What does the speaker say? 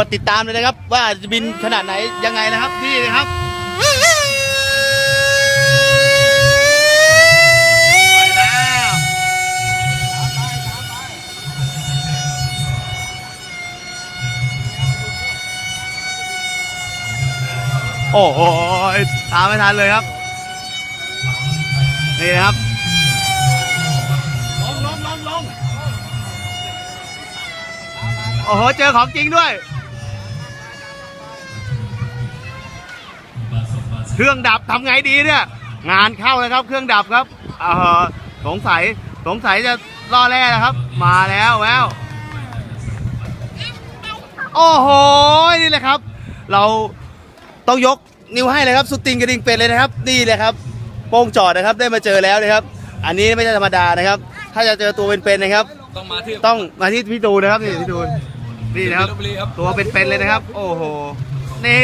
มาติดตามเลยนะครับ ว่าจะบินขนาดไหนยังไงนะครับนี่นะครับไปแล้วโอ้โหตามไม่ทันเลยครับ นี่นะครับลงลงลงลงโอ้โห เจอของจริงด้วย เครื่องดับทำไงดีเนี่ย งานเข้าเลยครับเครื่องดับครับเออสงสัยสงสัยจะล่อแร่นะครับ มาแล้วแววโอ้โหนี่แหละครับ เราต้องยกนิ้วให้เลยครับสุดติงกระดิ่งเป็ดเลยนะครับ นี่เลยครับ โป้งจอดนะครับได้มาเจอแล้วนะครับ อันนี้ไม่ใช่ธรรมดานะครับ ถ้าจะเจอตัวเป็นๆนะครับ ต้องมาที่ต้องมาที่พี่ตูนนะครับนี่พี่ตูนนี่นะครับลพบุรีครับ ตัวเป็นๆเลยนะครับ โอ้โหนี่